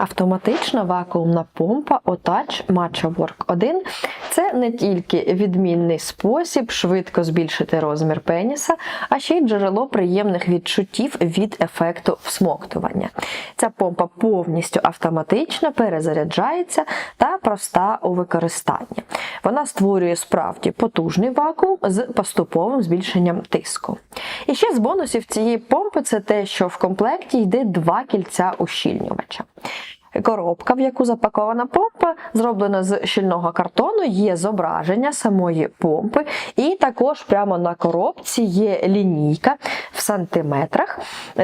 Автоматична вакуумна помпа Otouch Matcha Work 1 це не тільки відмінний спосіб швидко збільшити розмір пеніса, а ще й джерело приємних відчуттів від ефекту всмоктування. Ця помпа повністю автоматична, перезаряджається та проста у використанні. Вона створює справді потужний вакуум з поступовим збільшенням тиску. І ще з бонусів цієї помпи це те, що в комплекті йде два кільця ущільнювача. Коробка, в яку запакована помпа, зроблена з щільного картону, є зображення самої помпи, і також прямо на коробці є лінійка в сантиметрах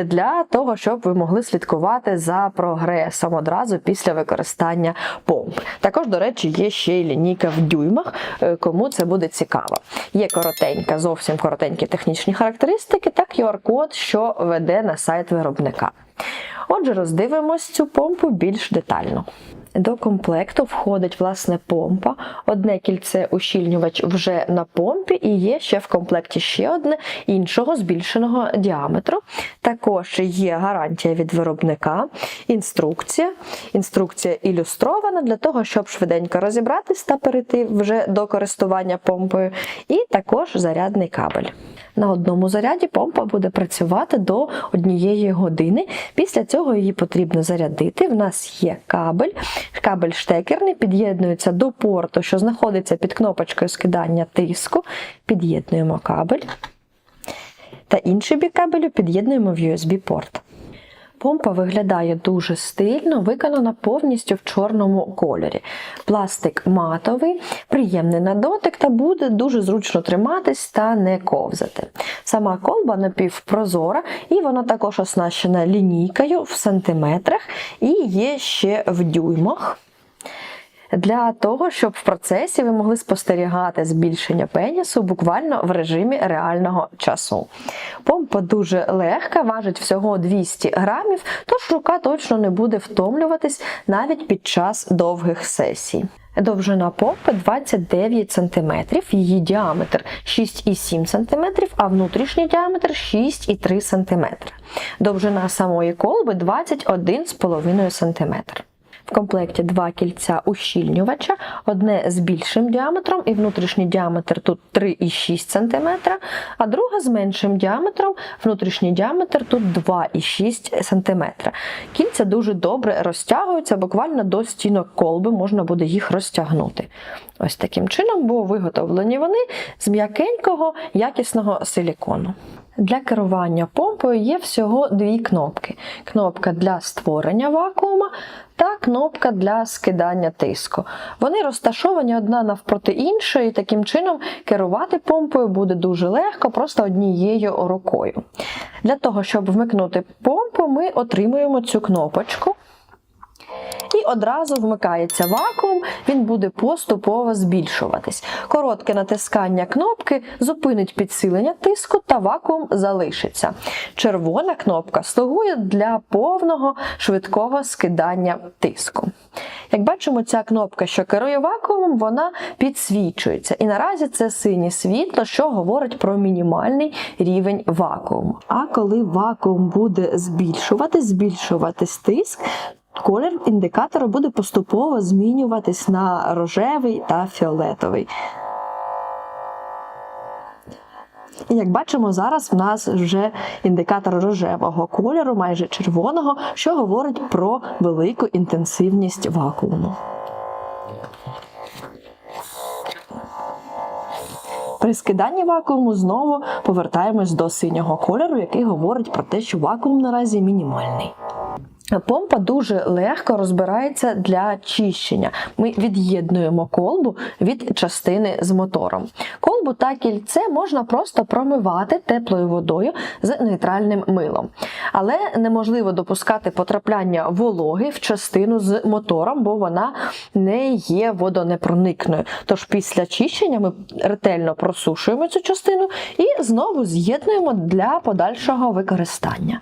для того, щоб ви могли слідкувати за прогресом одразу після використання помпи. Також, до речі, є ще й лінійка в дюймах, е, кому це буде цікаво. Є коротенька, зовсім коротенькі технічні характеристики та QR-код, що веде на сайт виробника. Отже, роздивимось цю помпу більш детально. До комплекту входить власне помпа, одне кільце ущільнювач вже на помпі, і є ще в комплекті ще одне іншого збільшеного діаметру. Також є гарантія від виробника, інструкція. Інструкція ілюстрована для того, щоб швиденько розібратись та перейти вже до користування помпою, і також зарядний кабель. На одному заряді помпа буде працювати до однієї години. Після цього її потрібно зарядити. В нас є кабель. Кабель штекерний під'єднується до порту, що знаходиться під кнопочкою скидання тиску. Під'єднуємо кабель. Та інший бік кабелю під'єднуємо в USB-порт. Помпа виглядає дуже стильно, виконана повністю в чорному кольорі. Пластик матовий, приємний на дотик та буде дуже зручно триматись та не ковзати. Сама колба напівпрозора, і вона також оснащена лінійкою в сантиметрах і є ще в дюймах. Для того, щоб в процесі ви могли спостерігати збільшення пенісу буквально в режимі реального часу. Помпа дуже легка, важить всього 200 грамів, тож рука точно не буде втомлюватись навіть під час довгих сесій. Довжина помпи 29 см, її діаметр 6,7 см, а внутрішній діаметр 6,3 см. Довжина самої колби 21,5 см. В комплекті два кільця ущільнювача, одне з більшим діаметром, і внутрішній діаметр тут 3,6 см, а друге з меншим діаметром, внутрішній діаметр тут 2,6 см. Кільця дуже добре розтягуються, буквально до стінок колби можна буде їх розтягнути. Ось таким чином, бо виготовлені вони з м'якенького, якісного силікону. Для керування помпою є всього дві кнопки: кнопка для створення вакуума та кнопка для скидання тиску. Вони розташовані одна навпроти іншої, таким чином керувати помпою буде дуже легко, просто однією рукою. Для того, щоб вмикнути помпу, ми отримуємо цю кнопочку. Одразу вмикається вакуум, він буде поступово збільшуватись. Коротке натискання кнопки зупинить підсилення тиску та вакуум залишиться. Червона кнопка слугує для повного швидкого скидання тиску. Як бачимо, ця кнопка, що керує вакуумом, вона підсвічується. І наразі це синє світло, що говорить про мінімальний рівень вакууму. А коли вакуум буде збільшуватись, збільшуватись тиск, Колір індикатора буде поступово змінюватись на рожевий та фіолетовий. І як бачимо, зараз в нас вже індикатор рожевого кольору, майже червоного, що говорить про велику інтенсивність вакууму. При скиданні вакууму знову повертаємось до синього кольору, який говорить про те, що вакуум наразі мінімальний. Помпа дуже легко розбирається для чищення. Ми від'єднуємо колбу від частини з мотором. Колбу та кільце можна просто промивати теплою водою з нейтральним милом. Але неможливо допускати потрапляння вологи в частину з мотором, бо вона не є водонепроникною. Тож після чищення ми ретельно просушуємо цю частину і знову з'єднуємо для подальшого використання.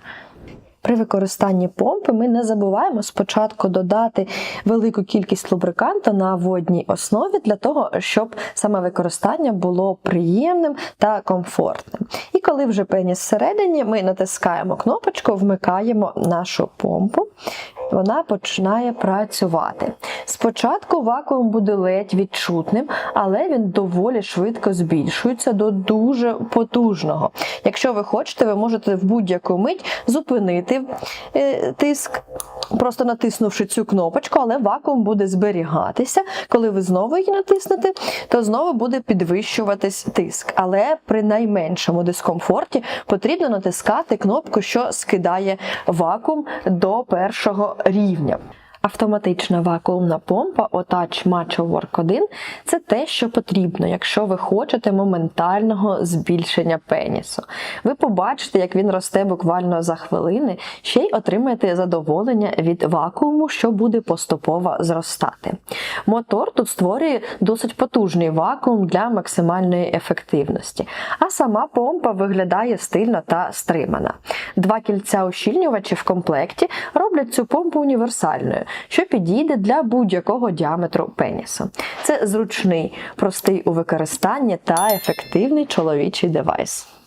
При використанні помпи ми не забуваємо спочатку додати велику кількість лубриканту на водній основі для того, щоб саме використання було приємним та комфортним. І коли вже пеніс всередині, ми натискаємо кнопочку, вмикаємо нашу помпу. Вона починає працювати. Спочатку вакуум буде ледь відчутним, але він доволі швидко збільшується до дуже потужного. Якщо ви хочете, ви можете в будь-яку мить зупинити е, тиск, просто натиснувши цю кнопочку, але вакуум буде зберігатися. Коли ви знову її натиснете, то знову буде підвищуватись тиск. Але при найменшому дискомфорті потрібно натискати кнопку, що скидає вакуум до першого рівня. Автоматична вакуумна помпа Otouch Macho Work 1 це те, що потрібно, якщо ви хочете моментального збільшення пенісу. Ви побачите, як він росте буквально за хвилини, ще й отримаєте задоволення від вакууму, що буде поступово зростати. Мотор тут створює досить потужний вакуум для максимальної ефективності, а сама помпа виглядає стильно та стримана. Два кільця ущільнювачі в комплекті роблять цю помпу універсальною що підійде для будь-якого діаметру пенісу. Це зручний, простий у використанні та ефективний чоловічий девайс.